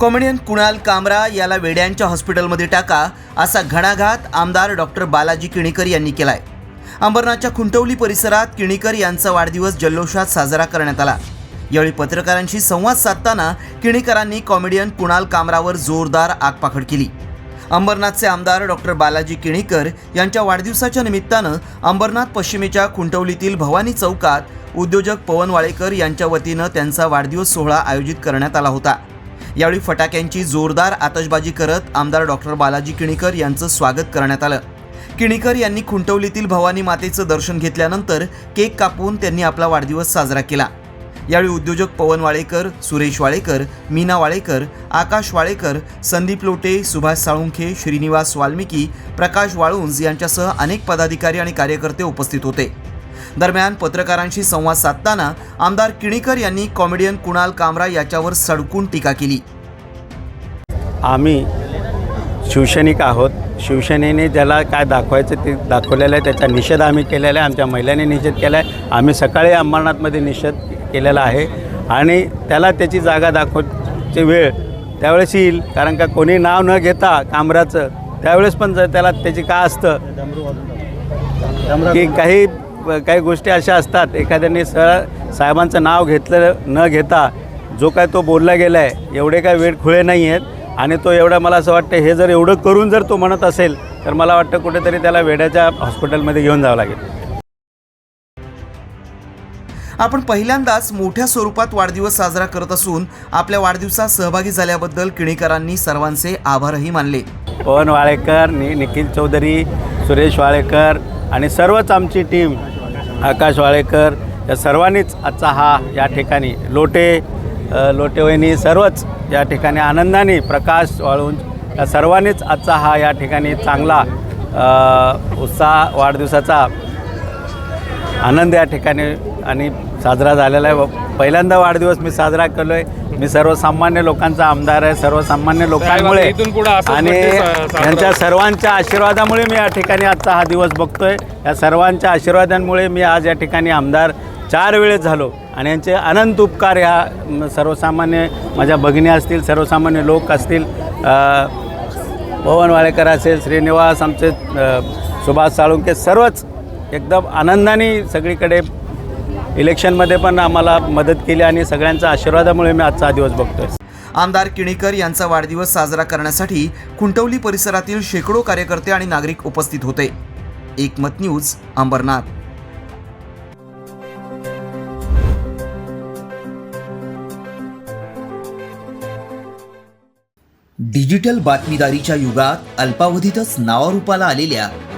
Comedian Kunal कामरा याला वेड्यांच्या हॉस्पिटलमध्ये टाका असा घणाघात आमदार डॉक्टर बालाजी किणीकर यांनी केलाय. अंबरनाथच्या खुंटवली परिसरात किणीकर यांचा वाढदिवस जल्लोषात साजरा करण्यात आला. यावेळी पत्रकारांशी संवाद साधताना किणीकरांनी कॉमेडियन कुणाल कामरावर जोरदार आगपाखड केली. अंबरनाथचे आमदार डॉक्टर बालाजी किणीकर यांच्या वाढदिवसाच्या निमित्तानं अंबरनाथ पश्चिमेच्या खुंटवलीतील भवानी चौकात उद्योजक पवन वाळेकर यांच्या वतीनं त्यांचा वाढदिवस सोहळा आयोजित करण्यात आला होता. यावेळी फटाक्यांची जोरदार आतषबाजी करत आमदार डॉक्टर बालाजी किणीकर यांचं स्वागत करण्यात आलं. किणीकर यांनी खुंटवलीतील भवानी मातेचं दर्शन घेतल्यानंतर केक कापून त्यांनी आपला वाढदिवस साजरा केला. यावेळी उद्योजक पवन वाळेकर सुरेश वाळेकर मीना वाळेकर आकाश वाळेकर संदीप लोटे सुभाष साळुंखे श्रीनिवास वाल्मिकी प्रकाश वाळुंज यांच्यासह अनेक पदाधिकारी आणि कार्यकर्ते उपस्थित होते. दरम्यान पत्रकारांशी संवाद साधताना आमदार किणीकर यांनी कॉमेडियन कुणाल कामरा याच्यावर सडकून टीका केली. आम्ही शिवसैनिक आहोत. शिवसेनेने ज्याला काय दाखवायचं ते दाखवलेलं आहे त्याचा निषेध आम्ही केलेला आहे आमच्या महिलांनी निषेध केला आहे आम्ही सकाळी अंबरनाथमध्ये निषेध केलेला आहे आणि त्याला त्याची जागा दाखवची वेळ त्यावेळेस येईल कारण का कोणी नाव न घेता कामराचं त्यावेळेस पण जर त्याला त्याची काय असतं? की काही काही गोष्टी अशा असतात एखाद्याने सरळ साहेबांचं नाव घेतलं न घेता जो काय तो बोलला गेला आहे एवढे काय वेळ खुळे नाही आहेत आणि तो एवढं मला असं वाटतं हे जर एवढं करून जर तो म्हणत असेल तर मला वाटतं कुठेतरी त्याला वेड्याच्या हॉस्पिटलमध्ये घेऊन जावं लागेल. आपण पहिल्यांदाच मोठ्या स्वरूपात वाढदिवस साजरा करत असून आपल्या वाढदिवसात सहभागी झाल्याबद्दल किणीकरांनी सर्वांचे आभारही मानले. पवन वाळेकर नि निखिल चौधरी सुरेश वाळेकर आणि सर्वच आमची टीम आकाश वाळेकर या सर्वांनीच आजचा हा या ठिकाणी लोटे अ, लोटेवहिनी सर्वच या ठिकाणी आनंदाने प्रकाश वाळून या सर्वांनीच आजचा हा या ठिकाणी चांगला उत्साह वाढदिवसाचा आनंद या ठिकाणी आणि साजरा झालेला आहे. व पहिल्यांदा वाढदिवस मी साजरा केलो आहे मी सर्वसामान्य लोकांचा आमदार आहे. सर्वसामान्य लोकांमुळे आणि साजरा यांच्या सर्वांच्या आशीर्वादामुळे मी या ठिकाणी आजचा हा दिवस बघतोय. या सर्वांच्या आशीर्वादांमुळे मी आज या ठिकाणी आमदार चार वेळेस झालो. आणि यांचे अनंत उपकार ह्या सर्वसामान्य माझ्या भगिनी असतील सर्वसामान्य लोक असतील पवन वाळेकर असेल श्रीनिवास आमचे सुभाष साळुंके सर्वच एकदम आनंदाने सगळीकडे इलेक्शनमध्ये पण आम्हाला मदत केली आणि सगळ्यांच्या आशीर्वादामुळे मी आजचा दिवस बघतोय. आमदार किणीकर यांचा वाढदिवस साजरा करण्यासाठी खुंटवली परिसरातील शेकडो कार्यकर्ते आणि नागरिक उपस्थित होते. एकमत न्यूज अंबरनाथ. डिजिटल बातमीदारीच्या युगात अल्पावधीतच नावारूपाला आलेल्या